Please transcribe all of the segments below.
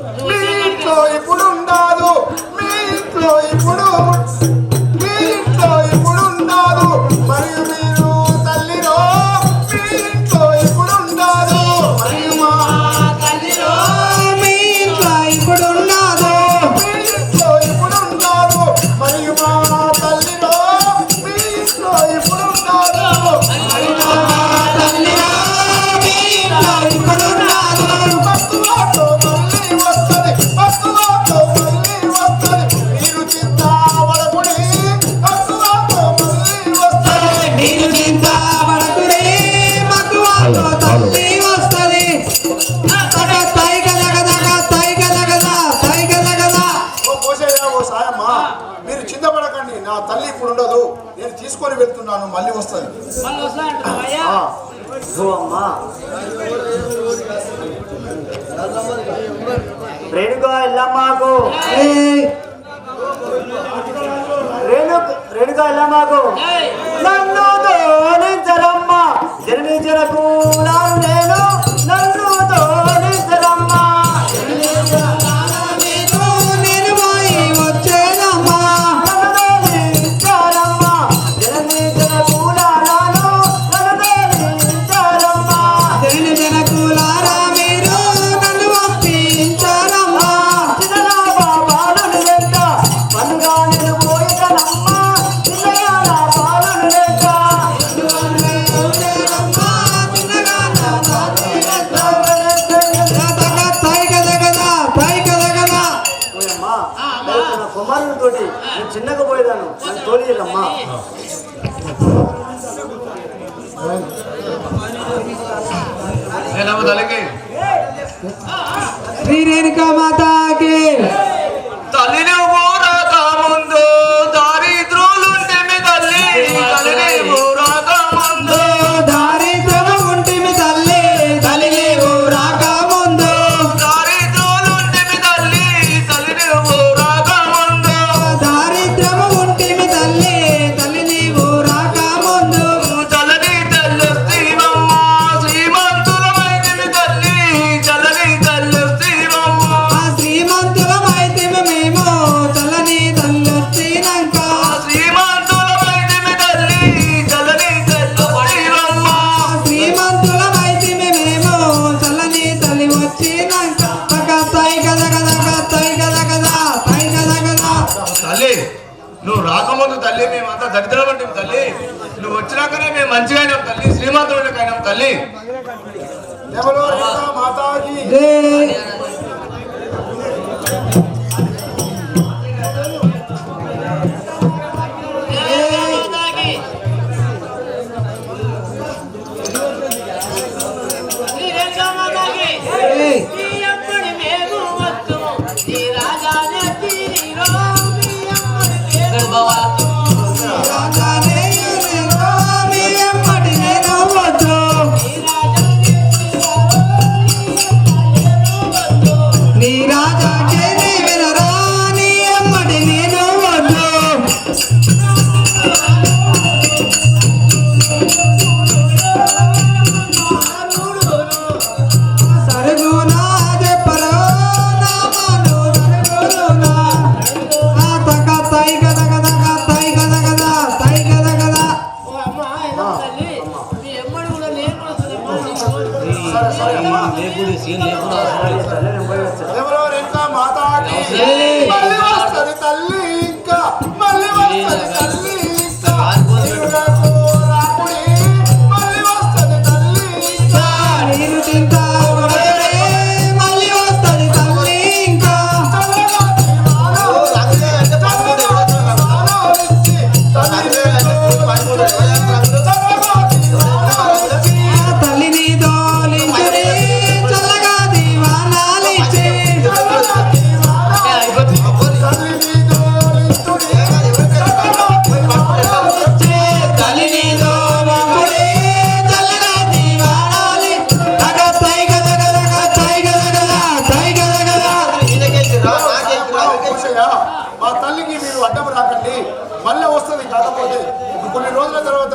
Lou అమ్మా. రేణుగా ఎల్లమ్మాకు రేణు రేణుగా ఎల్లమ్మాకు నన్ను తోలించరమ్మ జన్మించరకు నాను నేను. डालेंगे श्री रेणुका माता నువ్వు రాకముందు తల్లి మేమంతా దరిద్రమంటే తల్లి? నువ్వు వచ్చినాకనే మేము మంచిగా అయినాం తల్లి. శ్రీమంతుడికి అయినాం తల్లి మాతాజీ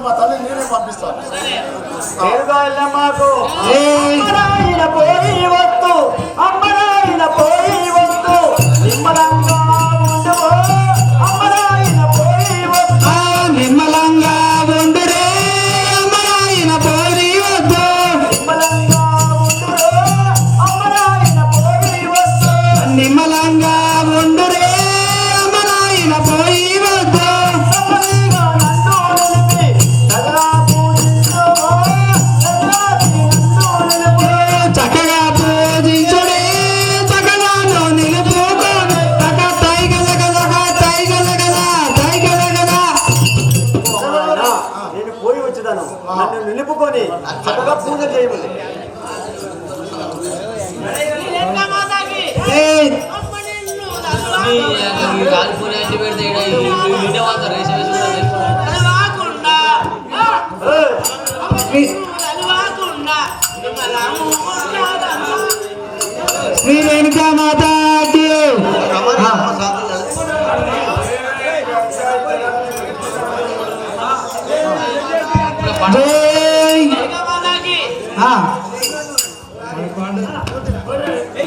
ఊరికి మా తల్లి నేనే పంపిస్తాను. మాకు. పోయి వస్తు నిలుపుకొని చక్కగా పూజ చేయమని. శ్రీ రేణుకా మాతాకి Jai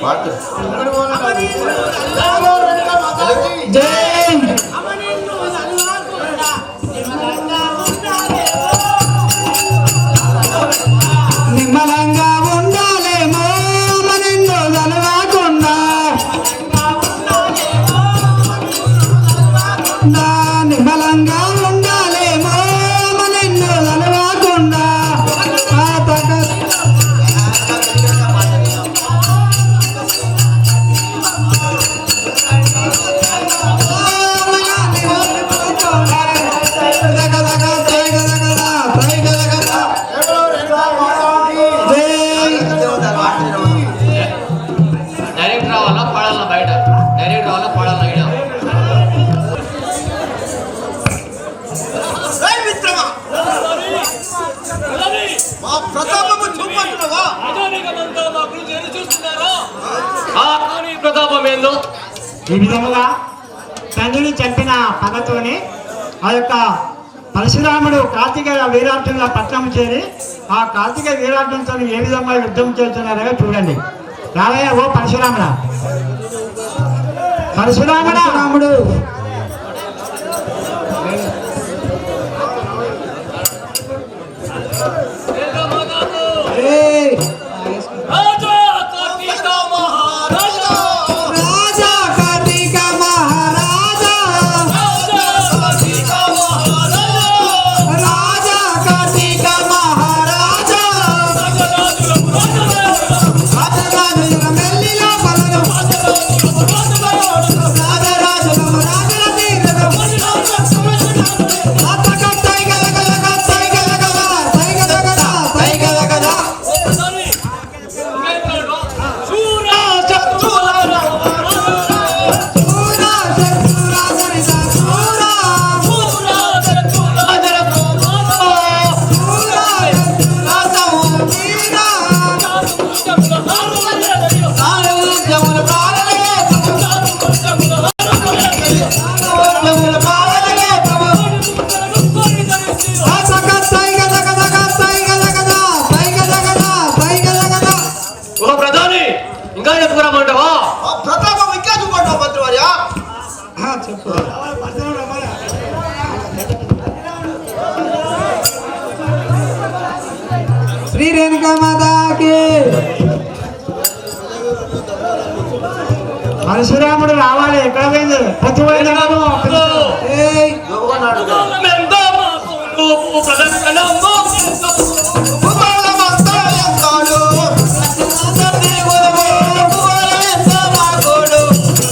cuatro. ¡Vamos. యొక్క పరశురాముడు కార్తికేయ వీరార్జునుల పట్టణం చేరి ఆ కార్తికేయ వీరార్థంతో ఏ విధంగా యుద్ధం చేస్తున్నారో చూడండి. రాలయ్య ఓ పరశురాముడ. పరశురాముడా! రాముడు Hey!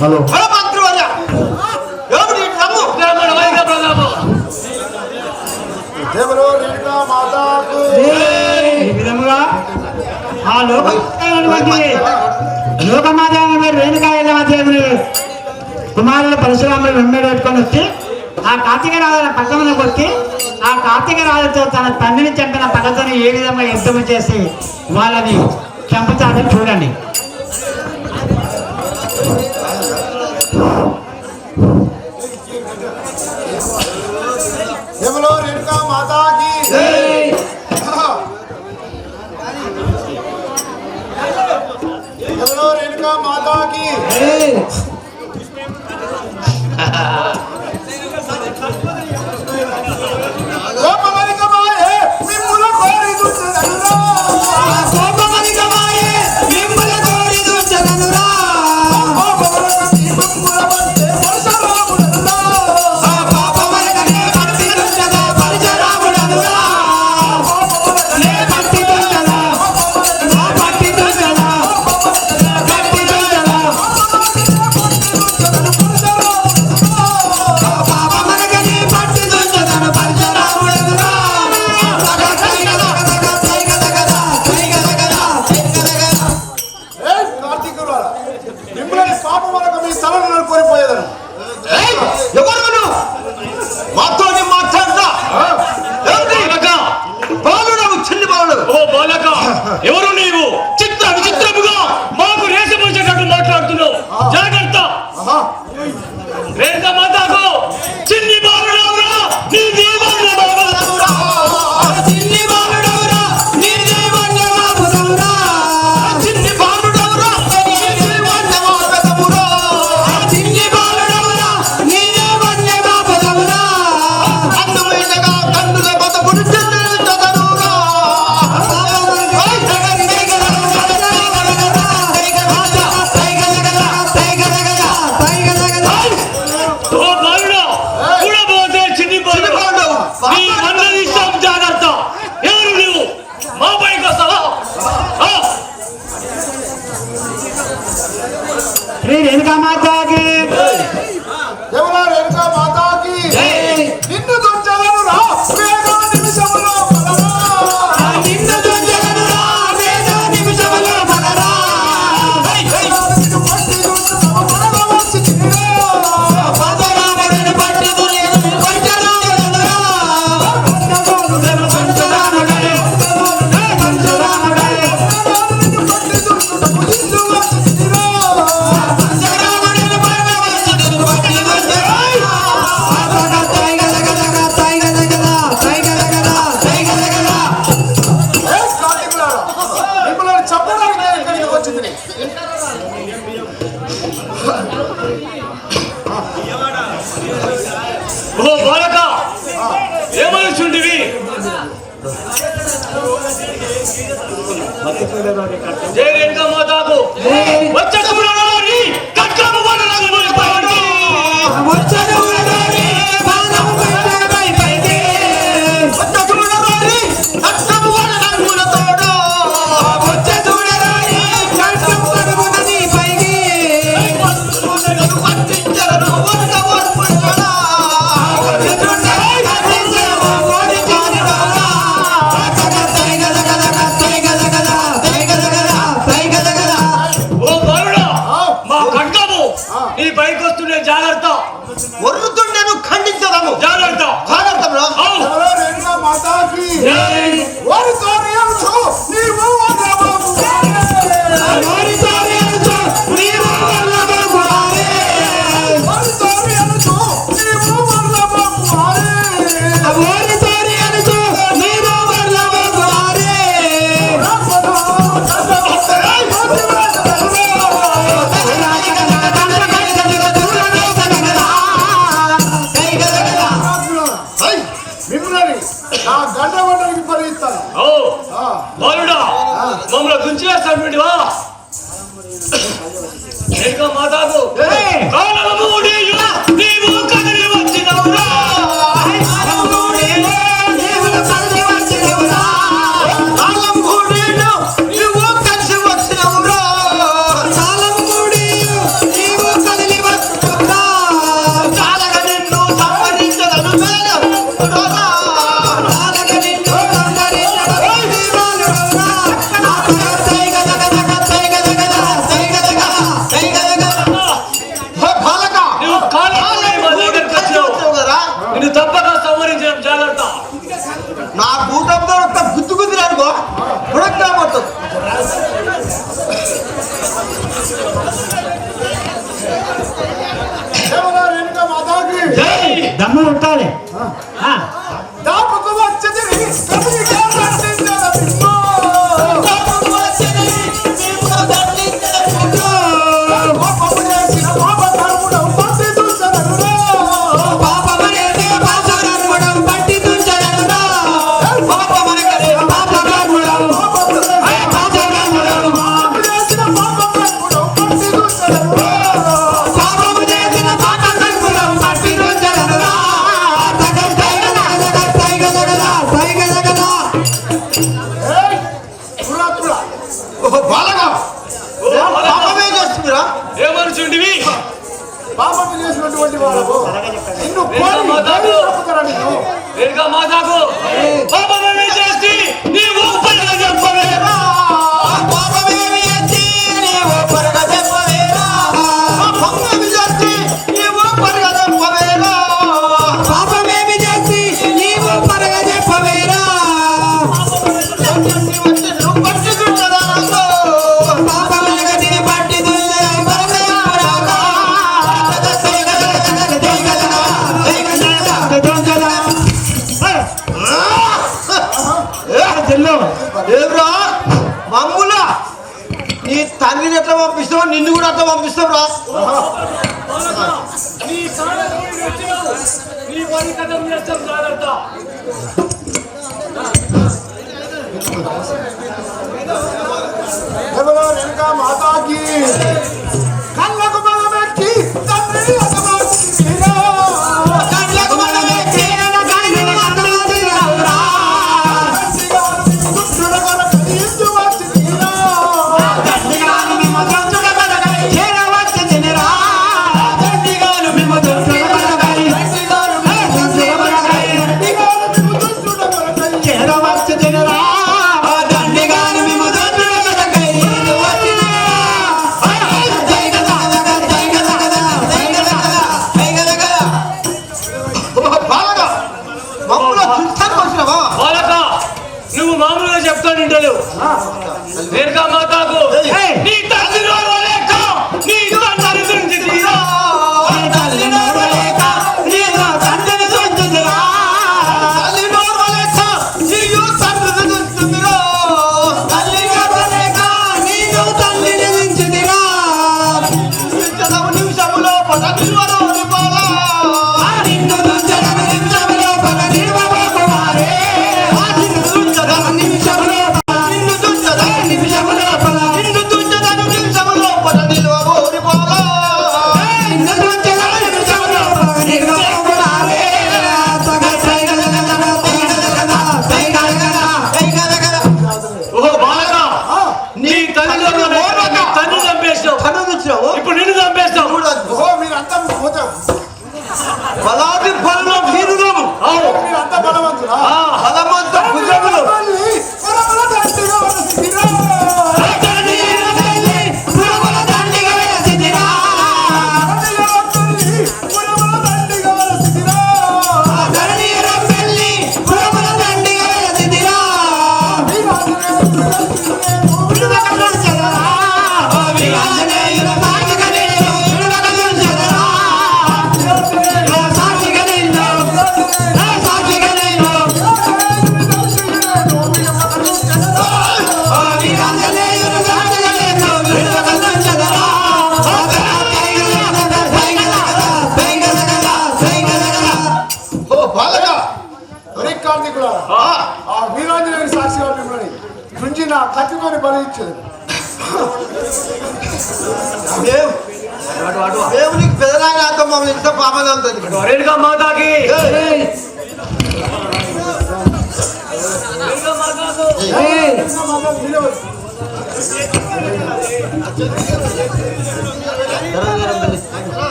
హలో. ఈ విధముగా వెంబడి పెట్టుకొని వచ్చి ఆ కార్తీక రాజుల పక్కనకు వచ్చి ఆ కార్తీక రాజుతో తన తండ్రిని చంపిన పక్కతో ఏ విధంగా యుద్ధం చేసి వాళ్ళని చంపుతారని చూడండి. ei. మిమ్మల్ని నా గంట గంటకి పరిగిస్తాను మమ్మల్ని గుంచేస్తాడు వా. మాట్లాడు దమ్మ ఉంటాలి దాపకు వచ్చి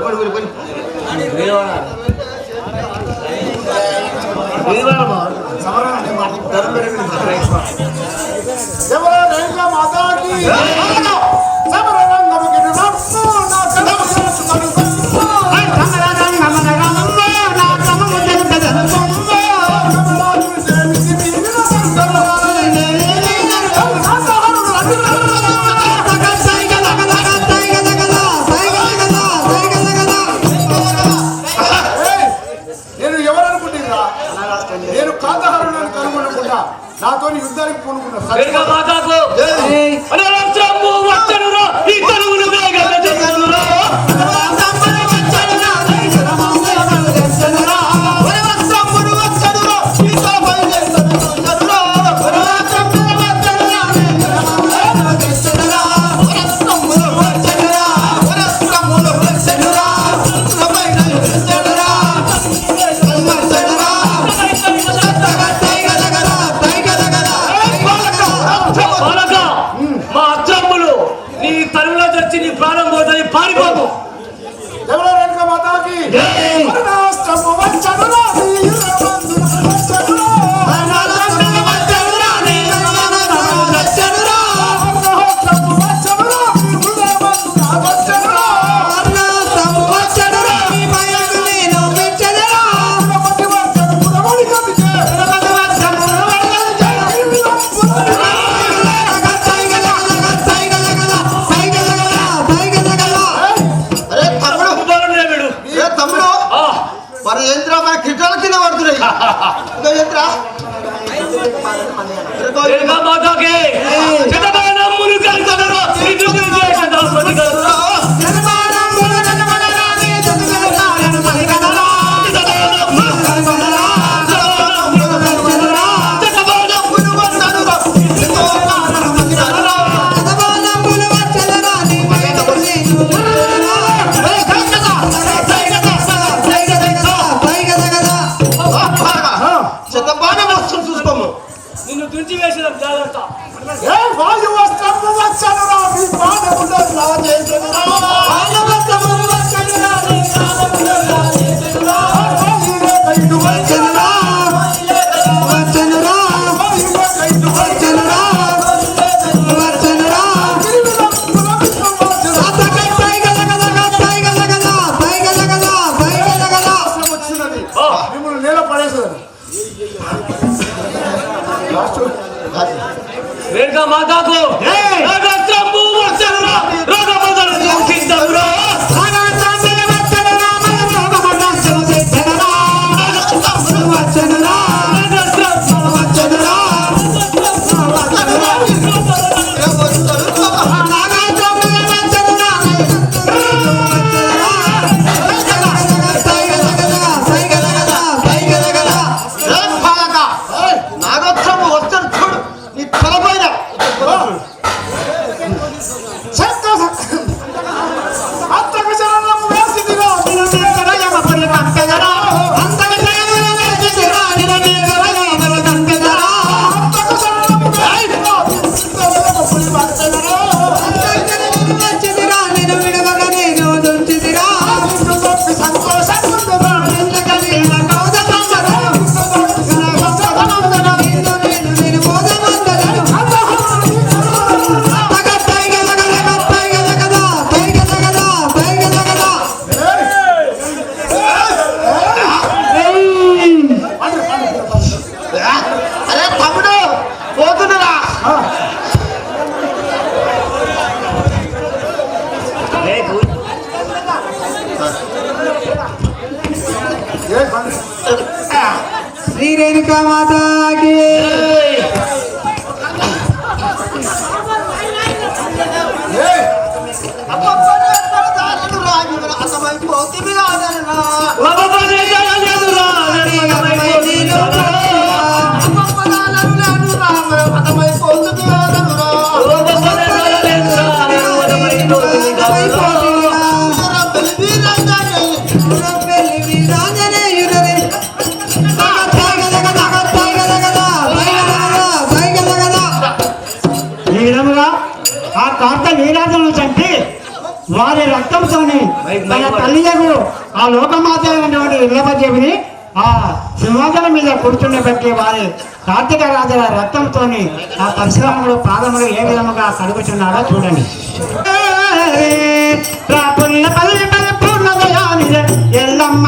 போடு போடு போடு సమరాన్ని మాట్లాడుతారు మాతాకి మాతాకు 아, 너 얘들아. 그리고 일반 వేగ మాతాకు. రాగత్రం భూమర్శన రాగపదరం చింతమురా ఆ లోకమాచారైనటువంటి ఇళ్ళపజీవిని ఆ సింహాసనం మీద కూర్చుండబట్టి వారి కార్తీక రాజుల రక్తంతో ఆ పరశురాముడు పాదములు ఏ విధముగా కడుగుతున్నారో చూడండి. ఎల్లమ్మ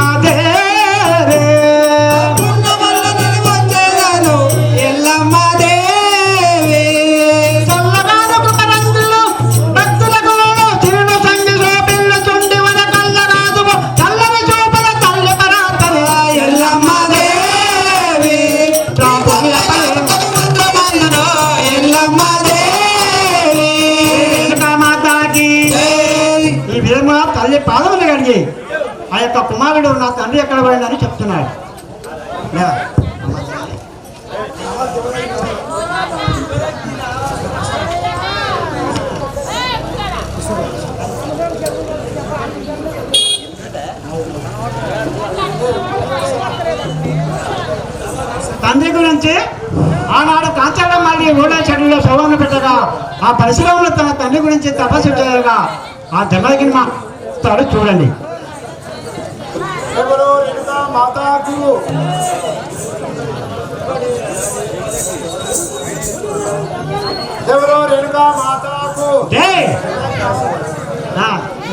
తండ్రి ఎక్కడ పోయిందని చెప్తున్నాడు తండ్రి గురించి ఆనాడు కాంచాల మళ్ళీ ఊళ్ళ చెడులో శవాన్ని పెట్టగా ఆ పరిశ్రమలో తన తండ్రి గురించి తపస్సు చేయగా ఆ దెబ్బకి మా చూడండి.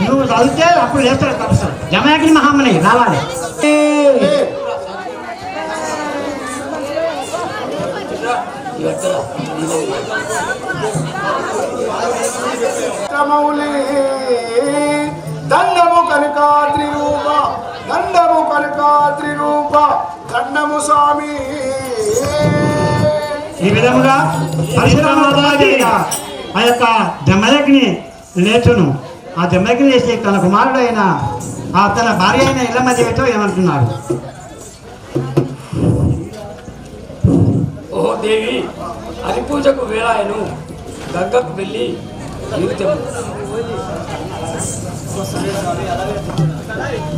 నువ్వు చదివితే అప్పుడు లేస్తాడు తపస్సు. జమాగిరి మహామని రావాలి. దండము కనకాద్రి రూప దండము కనకాద్రి రూప దండము స్వామి. ఈ విధముగా పరశురామరాజు ఆ యొక్క దెమ్మలకిని లేచును ఆ దెమ్మలకిని లేచి తన కుమారుడు అయిన ఆ తన భార్య అయిన ఇళ్ళమదేవితో ఏమంటున్నాడు? ఓ దేవి హరి పూజకు వేళాయను గంగకు వెళ్ళి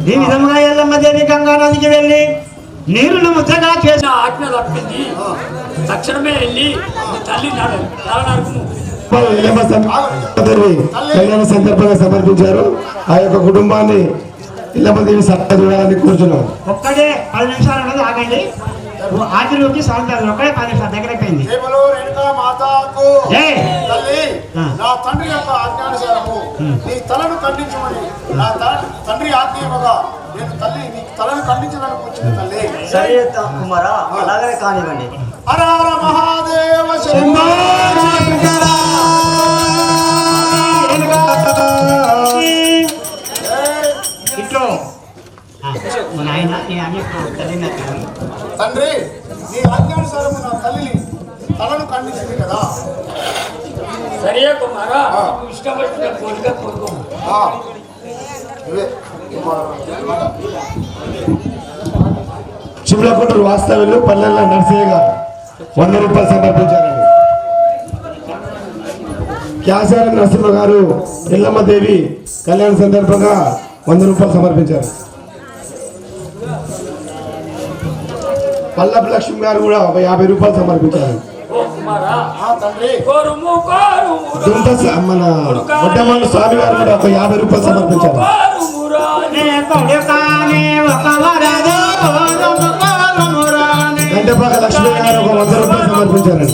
ఈ విధముగా ఎల్లమ్మదేవి గంగా నదికి వెళ్ళి నీరును ముద్దగా చేసి నా ఆజ్ఞ తప్పింది. తక్షణమే వెళ్ళి తల్లి నడు కళ్యాణ సందర్భంగా సమర్పించారు. ఆ యొక్క కుటుంబాన్ని ఇల్లమదేవి సత్తా చూడాలని కోరుచున్నాం. ఒక్కడే పది నిమిషాలు ఉన్నది ఆగండి. ఆఖరిలోకి సాయంత్రం ఒక్కడే పది నిమిషాలు దగ్గరికి అయింది కేవలో రేణుకా మాతాకు. ఏయ్! తల్లి ఆ. నా తండ్రి యొక్క ఆజ్ఞానుసారము నీ తలను ఖండించమని నా త- తండ్రి ఆజ్ఞ ఇవ్వగా నేను తల్లి నీ తలను ఖండించడానికి వచ్చిన తల్లి. సరే కుమారా అలాగే కానివ్వండి. హర హర మహాదేవ శంభో. తండ్రి నీ ఆజ్ఞానుసారము నా తల్లిని తలను ఖండించింది కదా. సరే కుమారా ఇష్టం వచ్చిన కోరిక కోరుకో వాస్తవ్యులు పల్లెల నర్సయ్య గారు. వంద రూపాయలు సమర్పించారండి. క్యాసార నరసింహ గారు ఇల్లమ్మదేవి కళ్యాణ సందర్భంగా వంద రూపాయలు సమర్పించారు. పల్లపు లక్ష్మి గారు కూడా ఒక యాభై రూపాయలు సమర్పించారు. మన వడ్డమాన స్వామి గారు కూడా ఒక యాభై రూపాయలు సమర్పించారు. గంటపాక లక్ష్మి గారు ఒక వంద రూపాయలు సమర్పించారండి.